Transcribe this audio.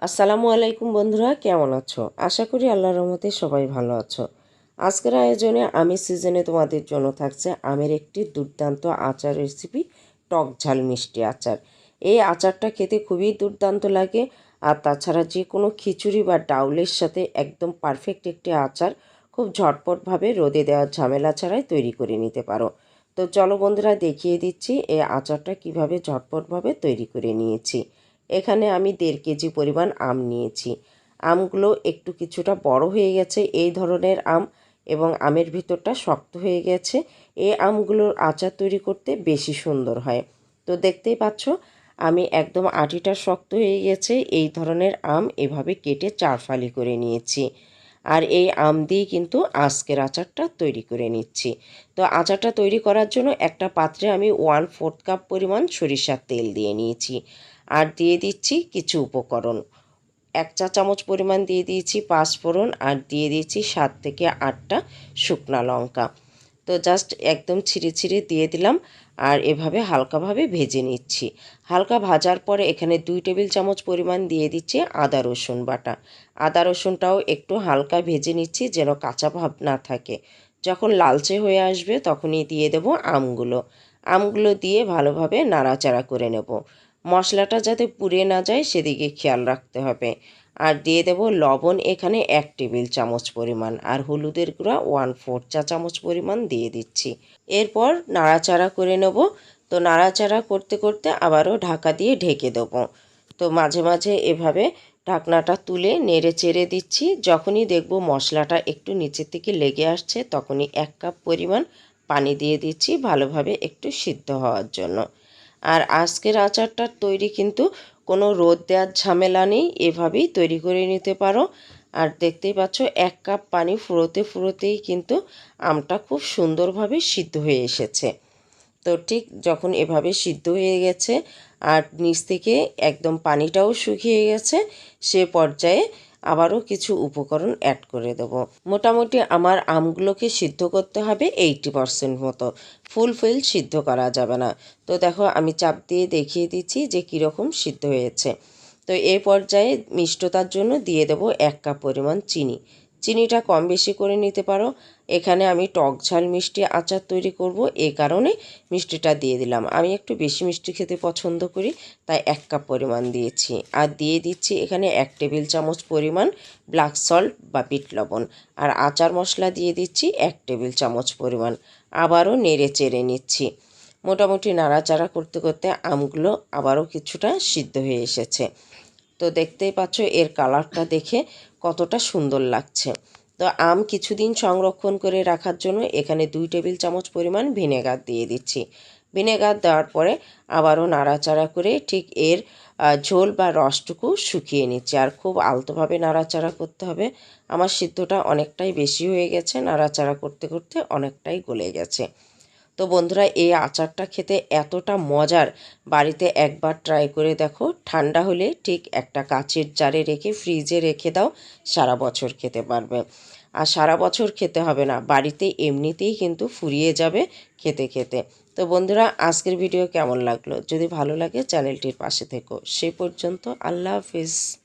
আসসালামু আলাইকুম বন্ধুরা, কেমন আছো? আশা করি আল্লাহর রহমতে সবাই ভালো আছো। আজকের আয়োজনে আমি সিজনে তোমাদের জন্য থাকছে আমের একটি দুর্দান্ত আচার রেসিপি টক ঝাল মিষ্টি আচার। এই আচারটা খেতে খুবই দুর্দান্ত লাগে আর তাছাড়া যে কোনো খিচুড়ি বা ডাউলের সাথে একদম পারফেক্ট একটি আচার খুব ঝটপটভাবে রোদে দেওয়ার ঝামেলা ছাড়াই তৈরি করে নিতে পারো। তো চলো বন্ধুরা দেখিয়ে দিচ্ছি এই আচারটা কীভাবে ঝটপটভাবে তৈরি করে নিয়েছি। এখানে আমি দেড় কেজি পরিমাণ আম নিয়েছি। আমগুলো একটু কিছুটা বড় হয়ে গেছে এই ধরনের আম এবং আমের ভিতরটা শক্ত হয়ে গেছে। এই আমগুলোর আচার তৈরি করতে বেশি সুন্দর হয়। তো দেখতেই পাচ্ছ, আমি একদম আটিটা শক্ত হয়ে গেছে। এই ধরনের আম এভাবে কেটে চারফালি করে নিয়েছি। আর এই আম দিয়ে কিন্তু আজকের আচারটা তৈরি করে নিচ্ছি। তো আচারটা তৈরি করার জন্য একটা পাত্রে আমি ওয়ান ফোর্থ কাপ পরিমাণ সরিষার তেল দিয়ে নিয়েছি আর দিয়ে দিচ্ছি কিছু উপকরণ। এক চা চামচ পরিমাণ দিয়ে দিয়েছি পাঁচফোড়ন আর দিয়ে দিয়েছি সাত থেকে আটটা শুকনা লঙ্কা। তো জাস্ট একদম ছিঁড়ে ছিঁড়ে দিয়ে দিলাম আর এভাবে হালকাভাবে ভেজে নিচ্ছি। হালকা ভাজার পরে এখানে দুই টেবিল চামচ পরিমাণ দিয়ে দিচ্ছি আদা, রসুন বাটা। আদা, রসুনটাও একটু হালকা ভেজে নিচ্ছি যেন কাঁচা ভাব না থাকে। যখন লালচে হয়ে আসবে তখনই দিয়ে দেব আমগুলো। আমগুলো দিয়ে ভালোভাবে নাড়াচাড়া করে নেব। মশলাটা যাতে পুড়ে না যায় সেদিকে খেয়াল রাখতে হবে। আর দিয়ে দেব লবণ, এখানে এক টেবিল চামচ পরিমাণ। আর হলুদের গুঁড়া ওয়ান ফোর চা চামচ পরিমাণ দিয়ে দিচ্ছি। এরপর নাড়াচাড়া করে নেব। তো নাড়াচাড়া করতে করতে আবারও ঢাকা দিয়ে ঢেকে দেবো। তো মাঝে মাঝে এভাবে ঢাকনাটা তুলে নেড়ে চেড়ে দিচ্ছি। যখনই দেখব মশলাটা একটু নিচের থেকে লেগে আসছে, তখনই এক কাপ পরিমাণ পানি দিয়ে দিচ্ছি ভালোভাবে একটু সিদ্ধ হওয়ার জন্য। আর আজকের আচারটার তৈরি কিন্তু কোনো রোদ দেওয়ার ঝামেলা নেই, এভাবেই তৈরি করে নিতে পারো। আর দেখতেই পাচ্ছ, এক কাপ পানি ফুরোতে ফুরোতেই কিন্তু আমটা খুব সুন্দরভাবে সিদ্ধ হয়ে এসেছে। তো ঠিক যখন এভাবে সিদ্ধ হয়ে গেছে, আর নিচ থেকে একদম পানিটাও শুকিয়ে গেছে, সে পর্যায়ে আবারও কিছু উপকরণ অ্যাড করে দেব। মোটামুটি আমার আমগুলোকে সিদ্ধ করতে হবে এইটি পারসেন্ট মতো। ফুল ফিল সিদ্ধ করা যাবে না। তো দেখো, আমি চাপ দিয়ে দেখিয়ে দিচ্ছি যে কীরকম সিদ্ধ হয়েছে। তো এ পর্যায়ে মিষ্টতার জন্য দিয়ে দেব এক কাপ পরিমাণ চিনি। চিনিটা কম বেশি করে নিতে পারো। এখানে আমি টক ঝাল মিষ্টি আচার তৈরি করব। এই কারণে মিষ্টিটা দিয়ে দিলাম। আমি একটু বেশি মিষ্টি খেতে পছন্দ করি, তাই এক কাপ পরিমাণ দিয়েছি। আর দিয়ে দিচ্ছি এখানে এক টেবিল চামচ পরিমাণ ব্ল্যাক সল্ট বা বিট লবণ। আর আচার মশলা দিয়ে দিচ্ছি এক টেবিল চামচ পরিমাণ। আবারও নেড়ে চেড়ে নিচ্ছি। মোটামুটি নাড়াচাড়া করতে করতে আমগুলো আবারও কিছুটা সিদ্ধ হয়ে এসেছে। তো দেখতেই পাচ্ছ এর কালারটা দেখে কতটা সুন্দর লাগছে। তো আম কিছুদিন সংরক্ষণ করে রাখার জন্য এখানে দুই টেবিল চামচ পরিমাণ ভিনেগার দিয়ে দিচ্ছি। ভিনেগার দেওয়ার পরে আবারও নাড়াচাড়া করে ঠিক এর ঝোল বা রসটুকু শুকিয়ে নিচ্ছি। আর খুব আলতোভাবে নাড়াচাড়া করতে হবে। আমার সিদ্ধটা অনেকটাই বেশি হয়ে গেছে, নাড়াচাড়া করতে করতে অনেকটাই গলে গেছে। তো বন্ধুরা, এই আচারটা খেতে এতটা মজার। বাড়িতে একবার ট্রাই করে দেখো, ঠান্ডা হলে ঠিক একটা কাচের জারে রেখে ফ্রিজে রেখে দাও, সারা বছর খেতে পারবে। আর সারা বছর খেতে হবে না, বাড়িতে এমনিতেই কিন্তু ফুরিয়ে যাবে খেতে খেতে। তো বন্ধুরা, আজকের ভিডিও কেমন লাগল? যদি ভালো লাগে চ্যানেলটির পাশে থেকো। সে পর্যন্ত আল্লাহ হাফিজ।